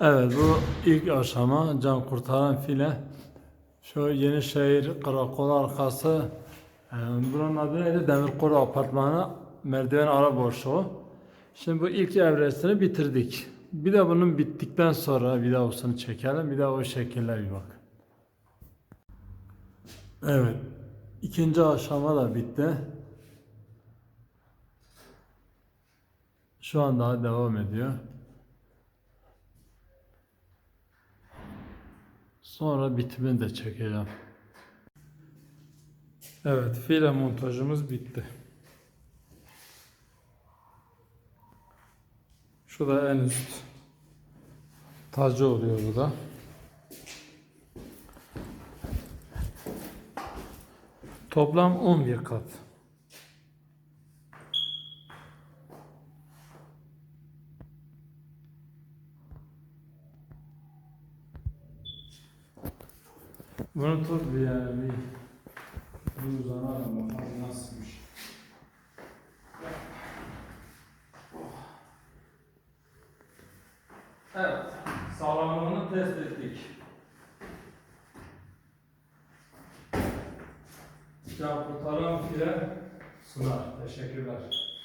Evet bu ilk aşama can kurtaran file. Şu Yenişehir Karakolu arkası e, buranın adı neydi? Demirkolu Apartmanı merdiven ara boşluğu. Şimdi bu ilk evresini bitirdik. Bir de bunun bittikten sonra videosunu çekelim. Bir de o şekiller bir bak. Evet. ikinci aşama da bitti. Şu an daha devam ediyor. Sonra bitimini de çekeceğim. Evet, file montajımız bitti. Şu da en üst tacı oluyor bu da. Toplam 11 kat. Bunu tut bir yani bir bir uzanalım bakalım nasılmış. Evet, sağlamlığını test ettik. Can kurtaran file sunar. Teşekkürler.